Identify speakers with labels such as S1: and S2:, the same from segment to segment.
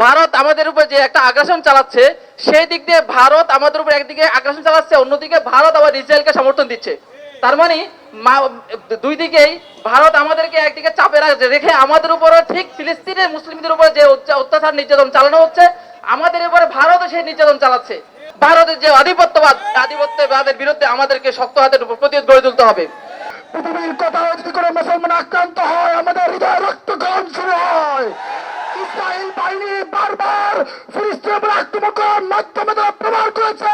S1: ভারত আমাদের উপর যে একটা আগ্রাসন চালাচ্ছে, সেই দিক দিয়ে ভারত আমাদের উপর একদিকে আগ্রাসন চালাচ্ছে, অন্যদিকে ভারত আবার ইসরায়েলকে সমর্থন দিচ্ছে। তার মানে দুই দিকেই ভারত আমাদেরকে একদিকে চাপে রাখ- আমাদের উপরও ঠিক ফিলিস্তিনের মুসলিমদের উপর যে অত্যাচার নির্যাতন চালানো হচ্ছে, আমাদের উপরে ভারতও সেই নির্যাতন চালাচ্ছে। ভারতের যে আধিপত্যবাদ, আধিপত্যবাদের বিরুদ্ধে আমাদেরকে শক্ত হাতের উপর প্রতিরোধ গড়ে তুলতে হবে।
S2: পৃথিবীর কথা যদি কোনো মুসলমান আক্রান্ত হয়, আমাদের হৃদয় রক্তকরণ শুরু হয়। ইসরায়েল বাহিনী বারবার ফিলিস্তিনের উপর আক্রমণ মাধ্যমে তারা প্রমাণ করেছে,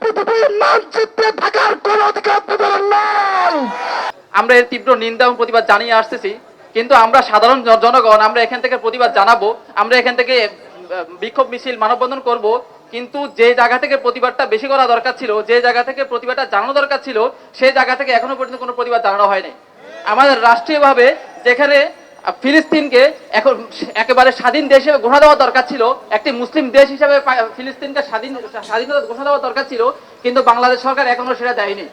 S2: পৃথিবীর মানচিত্রে থাকার কোন অধিকার তাদের নাই।
S1: আমরা এর তীব্র নিন্দা এবং প্রতিবাদ জানিয়ে আসতেছি, কিন্তু আমরা সাধারণ জনগণ, আমরা এখান থেকে প্রতিবাদ জানাব, আমরা এখান থেকে বিক্ষোভ মিছিল মানববন্ধন করব, কিন্তু যে জায়গা থেকে প্রতিবাদটা বেশি করা দরকার ছিল, যে জায়গা থেকে প্রতিবাদটা জানানো দরকার ছিল, সেই জায়গা থেকে এখনও পর্যন্ত কোনো প্রতিবাদ জানানো হয়নি। আমাদের রাষ্ট্রীয়ভাবে যেখানে ফিলিস্তিনকে এখন একেবারে স্বাধীন দেশ হিসেবে ঘোষণা দেওয়া দরকার ছিল। একটি মুসলিম দেশ হিসেবে ফিলিস্তিনকে স্বাধীন, স্বাধীনতা ঘোষণা দেওয়া দরকার ছিল, কিন্তু বাংলাদেশ সরকার এখনও সেটা দেয়নি।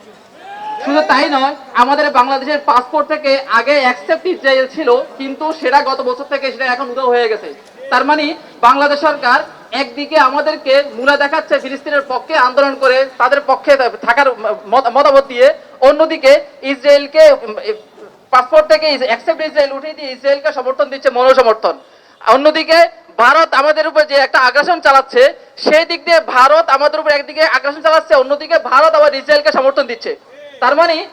S1: শুধু তাই নয়, আমাদের বাংলাদেশের পাসপোর্ট থেকে আগে অ্যাকসেপ্ট ইসরায়েল ছিল, কিন্তু সেটা গত বছর থেকে সেটা এখন উদয় হয়ে গেছে। তার মানে বাংলাদেশ সরকার একদিকে আমাদেরকে মূলা দেখাচ্ছে ফিলিস্তিনের পক্ষে আন্দোলন করে, তাদের পক্ষে থাকার মতামত দিয়ে, অন্যদিকে ইসরায়েলকে পাসপোর্ট থেকে অ্যাকসেপ্ট ইসরায়েল উঠিয়ে দিয়ে ইসরায়েলকে সমর্থন দিচ্ছে, মনোসমর্থন। অন্যদিকে, ভারত আমাদের উপর যে একটা আগ্রাসন চালাচ্ছে, সেই দিক দিয়ে ভারত আমাদের উপর একদিকে আগ্রাসন চালাচ্ছে, অন্যদিকে ভারত আবার ইসরায়েলকে সমর্থন দিচ্ছে। তার মানে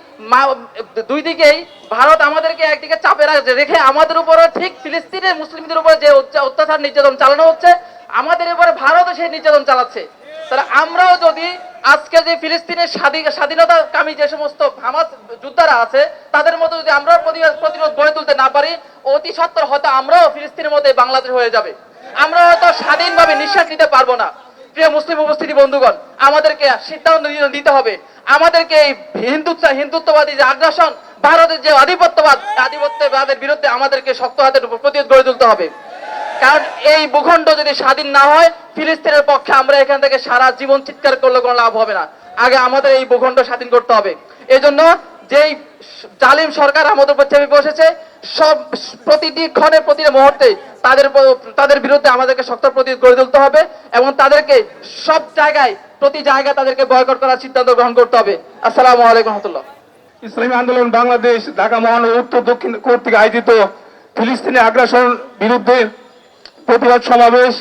S1: দুই দিকেই ভারত আমাদেরকে একদিকে চাপে রাখ- রেখে আমাদের উপরও ঠিক ফিলিস্তিনের মুসলিমদের উপর যে অত্যাচার নির্যাতন চালানো হচ্ছে, আমাদের উপরে ভারতও সেই নির্যাতন চালাচ্ছে। তাহলে আমরাও যদি আজকে যে ফিলিস্তিনের স্বাধীন স্বাধীনতাকামী যে সমস্ত হামাস যোদ্ধারা আছে, তাদের মতো যদি প্রতিবাদ প্রতিরোধ গড়ে তুলতে না পারি, অতি সত্তর হয়তো আমরাও ফিলিস্তিনের মধ্যে বাংলাদেশ হয়ে যাবে। আমরা হয়তো স্বাধীনভাবে নিঃশ্বাস নিতে পারব না। প্রিয় মুসলিম উপস্থিতি, বন্ধুগণ, আমাদেরকে সিদ্ধান্ত নিতে- হবে। আমাদেরকে এই হিন্দুত্ব হিন্দুত্ববাদী যে আগ্রাসন, ভারতের যে আধিপত্যবাদ, আধিপত্যবাদের বিরুদ্ধে আমাদেরকে শক্ত হাতের প্রতিরোধ গড়ে তুলতে হবে। কারণ এই ভূখণ্ড যদি স্বাধীন না হয়, ফিলিস্তিনের পক্ষে আমরা এখান থেকে সারা জীবন চিৎকার করলে কোনো লাভ হবে না। আগে আমাদের এই ভূখণ্ড স্বাধীন করতে হবে। এজন্য যেই জালিম সরকার আমাদের উপর চেপে বসেছে, সব প্রতিটি ক্ষণে, প্রতিটি মুহূর্তে তাদের তাদের বিরুদ্ধে আমাদেরকে শক্ত প্রতিরোধ গড়ে তুলতে হবে এবং তাদেরকে সব জায়গায়, প্রতি জায়গায় তাদেরকে বয়কট করার সিদ্ধান্ত গ্রহণ করতে হবে। আসসালামু আলাইকুম রহমতুল্লাহ।
S2: ইসলামী আন্দোলন বাংলাদেশ, ঢাকা মহানগর উত্তর দক্ষিণ কর্তৃক আয়োজিত ফিলিস্তিনি আগ্রাসন বিরুদ্ধে প্রতিবাদ সমাবেশ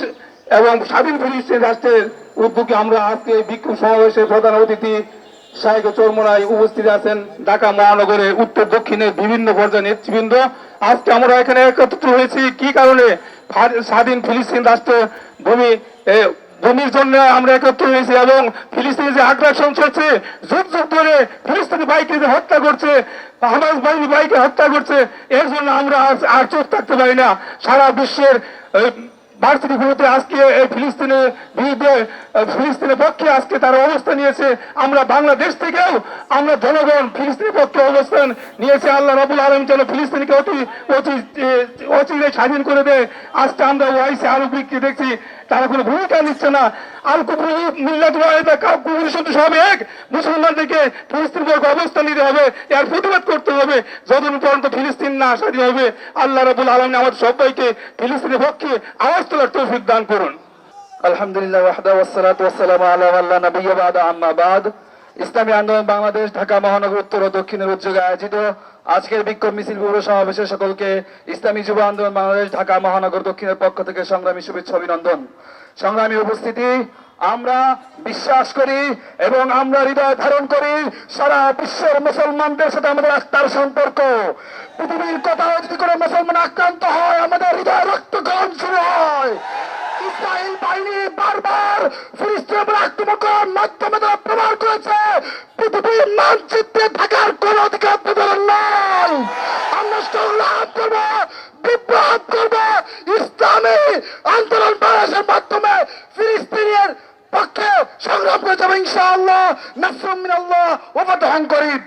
S2: এবং স্বাধীন ফিলিস্তিন রাষ্ট্রের উদ্যোগে আমরা আজকে বিক্ষোভ সমাবেশের প্রধান অতিথি শাহেক চরমোনায় উপস্থিত আছেন ঢাকা মহানগরে উত্তর দক্ষিণের বিভিন্ন পর্যায়ে নেতৃবৃন্দ। আজকে আমরা এখানে একত্রিত হয়েছি। কি কারণে স্বাধীন ফিলিস্তিন রাষ্ট্র ভূমি ভূমির জন্য আমরা একত্র হয়েছি এবং ফিলিস্তিনে যে আগ্রাসন চলছে, যুগ যুগ ধরে ফিলিস্তিনি বাইকে হত্যা করছে, হামাস বাহিনী বাইকে হত্যা করছে, এর জন্য আমরা আর চোখ থাকতে পারি না। সারা বিশ্বের ভার্সিটিগুলোতে আজকে এই ফিলিস্তিনের বিরুদ্ধে ফিলিস্তিনের পক্ষে আজকে তারা অবস্থান নিয়েছে। আমরা বাংলাদেশ থেকেও আমরা জনগণ ফিলিস্তিনের পক্ষে অবস্থান নিয়েছে। আল্লাহ রবুল আলম যেন ফিলিস্তিনকে অতি অচিরে স্বাধীন করে দেয়। আজকে আমরা ওয়াইসি আরবিককে দেখছি। তারা কোনো ভূমিকা নিচ্ছে না। আল কুকুর সব এক। মুসলমানদেরকে ফিলিস্তিন অবস্থান নিতে হবে, এর প্রতিবাদ করতে হবে। যতদিন পর্যন্ত ফিলিস্তিন না আসা স্বাধীন হবে, আল্লাহ রাবুল আলম আমাদের সবাইকে ফিলিস্তিনের পক্ষে আওয়াজ তোলার তৌফিক দান করুন। আলহামদুলিল্লাহ ওয়াহদা ইসলামী আন্দোলন বাংলাদেশ, ঢাকা মহানগর উত্তর ও দক্ষিণের উদ্যোগে আয়োজিত আজকের বিক্ষোভ মিছিল পূর্ব সমাবেশে সকলকে ইসলামী যুব আন্দোলন বাংলাদেশ, ঢাকা মহানগর দক্ষিণের পক্ষ থেকে সংগ্রামী শুভেচ্ছা, অভিনন্দন। সংগ্রামী উপস্থিতি, আমরা বিশ্বাস করি এবং আমরা হৃদয় ধারণ করি সারা বিশ্বের মুসলমানদের সাথে আমাদের আস্থার সম্পর্ক। পৃথিবীর কোথাও যদি কোনো মুসলমান আক্রান্ত হয়, আমাদের হৃদয় রক্তকরণ শুরু হয়। ইসরায়েল বাহিনী বারবার ফিলিস্তিনের উপর আক্রমণ মাধ্যমে তারা প্রমাণ করেছে, পৃথিবীর মানচিত্রে থাকার কোন অধিকার তাদের নাই। আমরা সংগ্রাম বিপ্লব ইসলামী আন্দোলন বাংলাদেশের মাধ্যমে ফিলিস্তিনের পক্ষে সংগ্রাম করে যাব, ইনশাআল্লাহ। নাসরুম মিনাল্লাহ ওয়া ফাতহুন করিম।